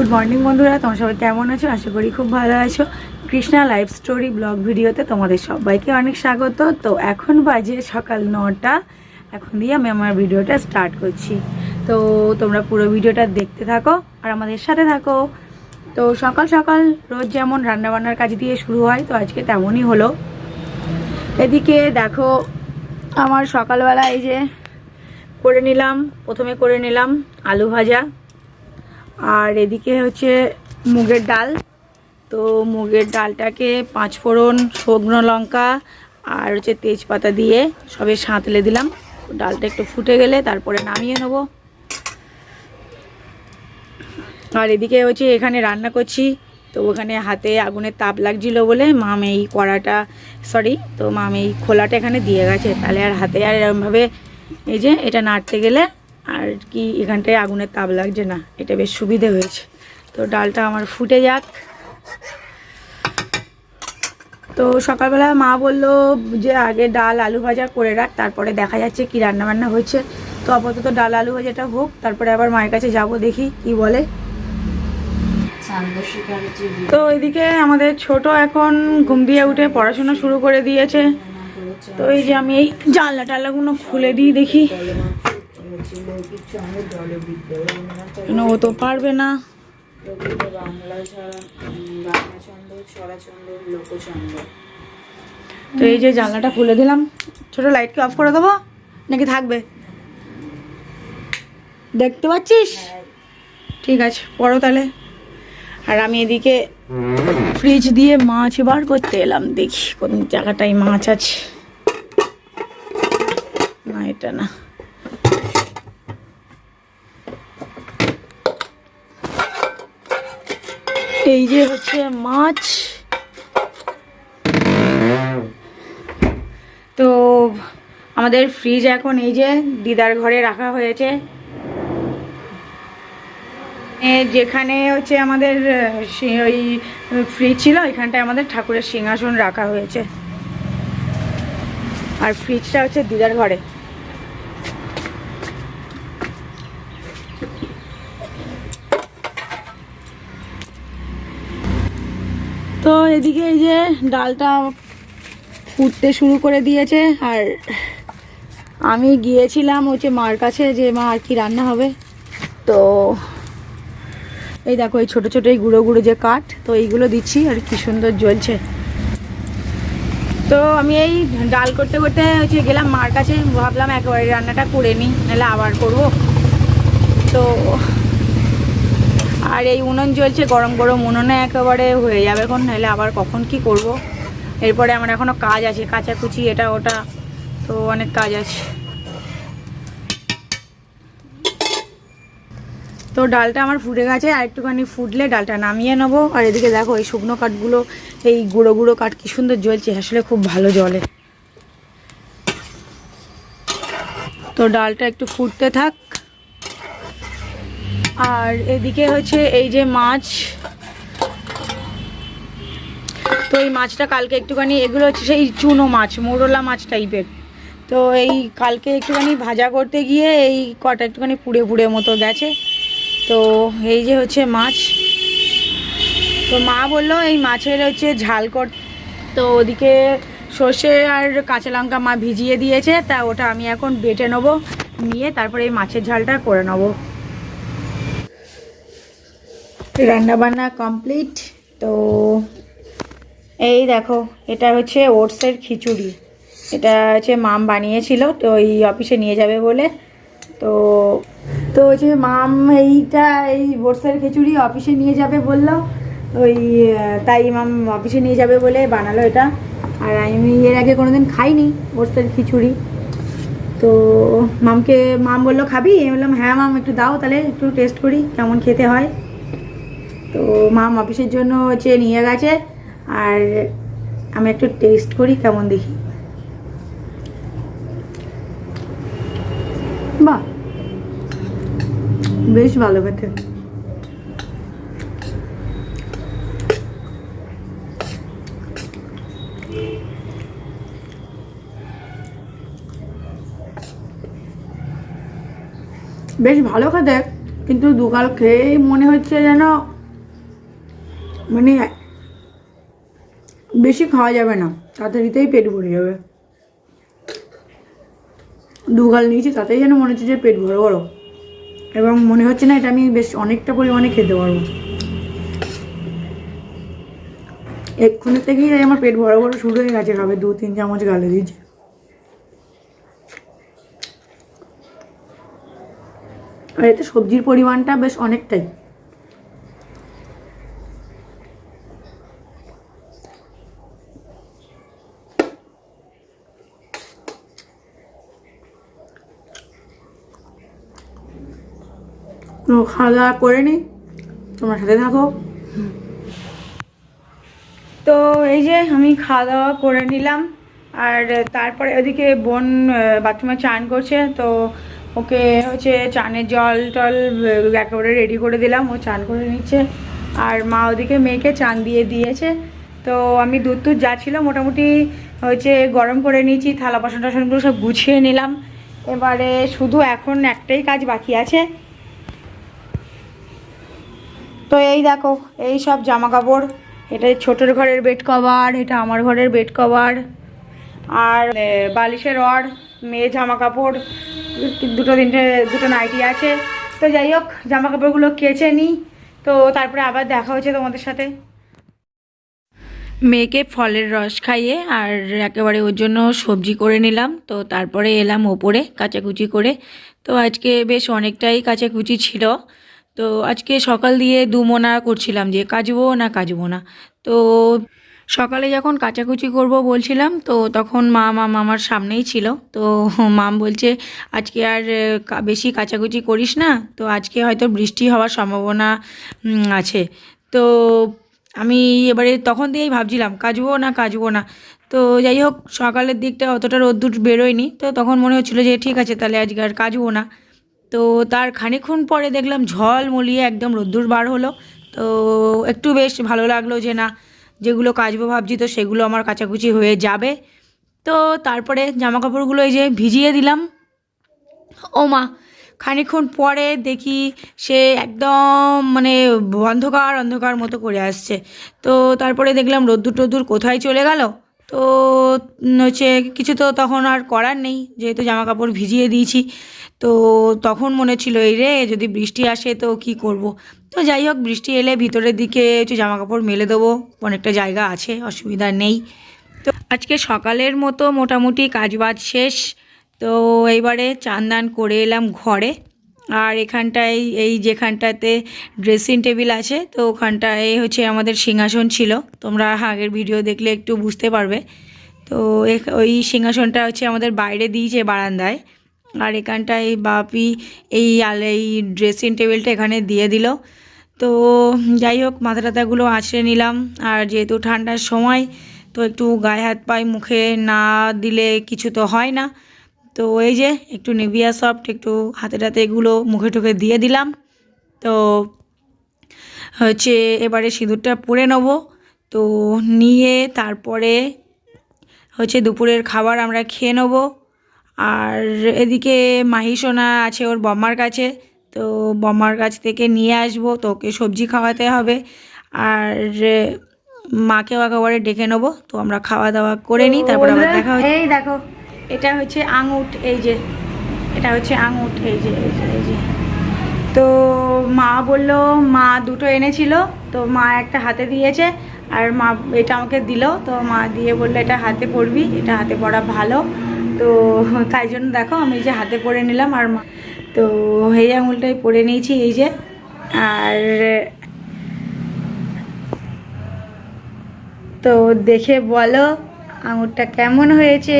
Good morning বন্ধুরা, তোমার সবাই কেমন আছো? আশা করি খুব ভালো আছো। কৃষ্ণা লাইফ স্টোরি ব্লগ ভিডিওতে তোমাদের সবাইকে অনেক স্বাগত। তো এখন বাজে সকাল নটা। এখন দিয়ে আমি আমার ভিডিওটা স্টার্ট করছি। তো তোমরা পুরো ভিডিওটা দেখতে থাকো আর আমাদের সাথে থাকো। তো সকাল সকাল রোজ যেমন রান্নাবান্নার কাজ দিয়ে শুরু হয়, তো আজকে তেমনই হলো। এদিকে দেখো, আমার সকালবেলা এই যে করে নিলাম, প্রথমে করে নিলাম আলু ভাজা। আর এদিকে হচ্ছে মুগের ডাল। তো মুগের ডালটাকে পাঁচ ফোড়ন, শুকনো লঙ্কা আর হচ্ছে তেজপাতা দিয়ে সবে সাঁতলে দিলাম। ডালটা একটু ফুটে গেলে তারপরে নামিয়ে নেব। আর এদিকে হচ্ছে এখানে রান্না করছি। তো ওখানে হাতে আগুনের তাপ লাগছিল বলে মাম এই কড়াটা সরি তো মাম এই খোলাটা এখানে দিয়ে গেছে। তাহলে আর হাতে আর এরমভাবে এই যে এটা নাড়তে গেলে আর কি এখানটায় আগুনের তাপ লাগছে না, এটা বেশ সুবিধে হয়েছে। তো ডালটা আমার ফুটে যাক। তো সকালবেলা মা বলল যে আগে ডাল আলু ভাজা করে রাখ, তারপরে দেখা যাচ্ছে কি রান্না বান্না হচ্ছে তো আপাতত ডাল আলু ভাজাটা হোক, তারপরে আবার মায়ের কাছে যাব দেখি কি বলে। তো এদিকে আমাদের ছোট এখন ঘুম দিয়ে উঠে পড়াশোনা শুরু করে দিয়েছে। তো এই যে আমি এই জানলা টাল্লাগুলো খুলে দিই দেখি। ও তো পারবে না। তো এই যে জানলাটা খুলে দিলাম। ছোট লাইটকে অফ করে দেবো? নাকি থাকবে? দেখতে পাচ্ছিস? ঠিক আছে পড়ো তাহলে। আর আমি এদিকে ফ্রিজ দিয়ে মাছ বার করতে এলাম। দেখি কোন জায়গাটায় মাছ আছে। না এটা না। এই যে হচ্ছে মাছ। তো আমাদের ফ্রিজ এখন এই যে দিদার ঘরে রাখা হয়েছে। যেখানে হচ্ছে আমাদের ওই ফ্রিজ ছিল এখানটায় আমাদের ঠাকুরের সিংহাসন রাখা হয়েছে। আর ফ্রিজটা হচ্ছে দিদার ঘরে তো এদিকে এই যে ডালটা ফুটতে শুরু করে দিয়েছে, আর আমি গিয়েছিলাম হচ্ছে মার কাছে যে মা আর কি রান্না হবে। তো এই দেখো, এই ছোটো ছোটো এই গুঁড়ো গুঁড়ো যে কাঠ, তো এইগুলো দিচ্ছি, আর কি সুন্দর জ্বলছে। তো আমি এই ডাল করতে করতে হচ্ছে গেলাম মার কাছে, ভাবলাম একেবারে রান্নাটা করে নিই, নাহলে আবার করব। তো আর এই উনুন জ্বলছে, গরম গরম উনুনে একেবারে হয়ে যাবে এখন, নাহলে আবার কখন কি করব? এরপরে আমার এখনও কাজ আছে কাচাকুচি এটা, ওটা, তো অনেক কাজ আছে। তো ডালটা আমার ফুটে গেছে, আর একটুখানি ফুটলে ডালটা নামিয়ে নেব। আর এদিকে দেখো, এই শুকনো কাঠগুলো, এই গুঁড়ো গুঁড়ো কাঠ কি সুন্দর জ্বলছে, আসলে খুব ভালো জলে তো ডালটা একটু ফুটতে থাক। আর এদিকে হচ্ছে এই যে মাছ। তো এই মাছটা কালকে একটুখানি, এগুলো হচ্ছে সেই চুনো মাছ, মোরলা মাছ টাইপের। তো এই কালকে একটুখানি ভাজা করতে গিয়ে এই কটা একটুখানি পুড়ে পুড়ে মতো গেছে। তো এই যে হচ্ছে মাছ। তো মা বলল এই মাছের হচ্ছে ঝাল কর, তো ওদিকে সর্ষে আর কাঁচা লঙ্কা মা ভিজিয়ে দিয়েছে, তা ওটা আমি এখন বেটে নেব, নিয়ে তারপরে এই মাছের ঝালটা করে নেব। রান্না বান্না কমপ্লিট তো এই দেখো, এটা হচ্ছে ওটসের খিচুড়ি। এটা হচ্ছে মাম বানিয়েছিল, তো এই অফিসে নিয়ে যাবে বলে। তো তো হচ্ছে মাম এইটা, এই ওটসের খিচুড়ি অফিসে নিয়ে যাবে বলল। ওই তাই মাম অফিসে নিয়ে যাবে বলে বানালো এটা। আর আমি এর আগে কোনোদিন খাইনি ওটসের খিচুড়ি। তো মামকে, মাম বলল, খাবি? আমি বললাম হ্যাঁ মাম, একটু দাও তাহলে, একটু টেস্ট করি, কেমন খেতে হয়? তো মাম অফিসের জন্য হচ্ছে নিয়ে গেছে। আর আমি একটু টেস্ট করি কেমন দেখি। বাহ! বেশ ভালো খেতে। বেশ ভালো খেতে, কিন্তু দুকাল খেয়েই মনে হচ্ছে যেন মানে বেশি খাওয়া যাবে না, তাড়াতাড়িতেই পেট ভরে যাবে। দুগাল নিয়েছি, তাতেই যেন মনে হচ্ছে যে পেট ভরে বড় এবং মনে হচ্ছে না এটা আমি বেশ অনেকটা পরিমাণে খেতে পারব। এক্ষুনি থেকেই আমার পেট বড় বড় শুরু হয়ে গেছে, খাবে দু, তিন চামচ গালে দিয়েছে। আর এতে সবজির পরিমাণটা বেশ অনেকটাই। খাওয়া দাওয়া করে নি তোমার সাথে থাকো। তো এই যে আমি খাওয়া দাওয়া করে নিলাম। আর তারপরে ওদিকে বোন বাথরুমে চান করছে। তো ওকে হচ্ছে চানের জল টল একেবারে রেডি করে দিলাম। ও চান করে নিচ্ছে। আর মা ওদিকে মেয়েকে চান দিয়ে দিয়েছে। তো আমি দুধ টুধ যা ছিল মোটামুটি হচ্ছে গরম করে নিয়েছি। থালা বাসন টাসনগুলো সব গুছিয়ে নিলাম। এবারে শুধু এখন একটাই কাজ বাকি আছে। তো এই দেখো, এই সব জামা কাপড় এটা ছোটোর ঘরের বেড কভার, এটা আমার ঘরের বেড কভার। আর বালিশের রড মেয়ে জামা কাপড় দুটো তিনটে, দুটো নাইটি আছে। তো যাই হোক জামা কাপড়গুলো কেচে নিই তো তারপরে আবার দেখা হচ্ছে তোমাদের সাথে। মেয়েকে ফলের রস খাইয়ে আর একেবারে ওর জন্য সবজি করে নিলাম। তো তারপরে এলাম ওপরে কাচাকুচি করে। তো আজকে বেশ অনেকটাই কাচাকুচি ছিল। তো আজকে সকাল দিয়ে দুমোনা করছিলাম যে কাচবো না কাচবো না। তো সকালে যখন কাচাকুচি করব বলছিলাম, তো তখন মা মাম আমার সামনেই ছিল। তো মাম বলছে, আজকে আর বেশি কাচাকুচি করিস না। তো আজকে হয়তো বৃষ্টি হওয়ার সম্ভাবনা আছে। তো আমি এবারে তখন দিয়েই ভাবছিলাম, কাচবো না কাচবো না। তো যাই হোক, সকালের দিকটা অতটা রোদ্দুর বেরোয়নি। তো তখন মনে হচ্ছিল যে, ঠিক আছে, তাহলে আজকে আর কাচবো না। তো তার খানিক্ষণ পরে দেখলাম ঝল মলিয়ে একদম রোদ্দুর বার হলো। তো একটু বেশ ভালো লাগল যে না, যেগুলো কাচবো ভাবছি তো সেগুলো আমার কাচাকুচি হয়ে যাবে। তো তারপরে জামা কাপড়গুলো এই যে ভিজিয়ে দিলাম। ও মা খানিকক্ষণ পরে দেখি সে একদম মানে অন্ধকার অন্ধকার মতো করে আসছে। তো তারপরে দেখলাম রোদ্দুর টোদ্দুর কোথায় চলে গেল? তো হচ্ছে কিছু তো তখন আর করার নেই, যেহেতু জামা কাপড় ভিজিয়ে দিয়েছি। তো তখন মনে ছিল, এই রে, যদি বৃষ্টি আসে তো কি করব? তো যাই হোক, বৃষ্টি এলে ভিতরের দিকে একটু জামা কাপড় মেলে দেবো। অনেকটা জায়গা আছে, অসুবিধা নেই। তো আজকে সকালের মতো মোটামুটি কাজবাজ শেষ। তো এইবারে চান দান করে এলাম ঘরে। আর এখানটায়, এই যেখানটাতে ড্রেসিং টেবিল আছে, তো ওখানটায় হচ্ছে আমাদের সিংহাসন ছিল। তোমরা আগের ভিডিও দেখলে একটু বুঝতে পারবে। তো ওই সিংহাসনটা হচ্ছে আমাদের বাইরে দিয়েছে বারান্দায়। আর এখানটায় বাপি এই আলে এই ড্রেসিং টেবিলটা এখানে দিয়ে দিল। তো যাই হোক, মাথা টাথাগুলো আঁচড়ে নিলাম। আর যেহেতু ঠান্ডার সময়, তো একটু গায়ে হাত পায়ে মুখে না দিলে কিছু তো হয় না। তো এই যে একটু নিভিয়া সফট একটু হাতে টাতে এগুলো মুখে টুখে দিয়ে দিলাম। তো হচ্ছে এবারে সিঁদুরটা পরে নেব। তো নিয়ে তারপরে হচ্ছে দুপুরের খাবার আমরা খেয়ে নেব। আর এদিকে মাহি সোনা আছে ওর বম্মার কাছে। তো বম্মার কাছ থেকে নিয়ে আসব তো ওকে সবজি খাওয়াতে হবে। আর মাকেও একেবারে ডেকে নেব। তো আমরা খাওয়া দাওয়া করে নিই তারপরে আবার দেখা হচ্ছে। এই দেখো এটা হচ্ছে আঙুট এই যে, এটা হচ্ছে আঙুট এই যে এই যে এই যে। তো মা বলল, মা দুটো এনেছিল, তো মা একটা হাতে দিয়েছে, আর মা এটা আমাকে দিল, তো মা দিয়ে বলল, এটা হাতে পরবি, এটা হাতে পরা ভালো। তো তাই জন্য দেখো, আমি যে হাতে পরে নিলাম আর মা, তো এই আঙুলটাই পরে নিয়েছি, এই যে। আর তো দেখে বলো, আঙুরটা কেমন হয়েছে?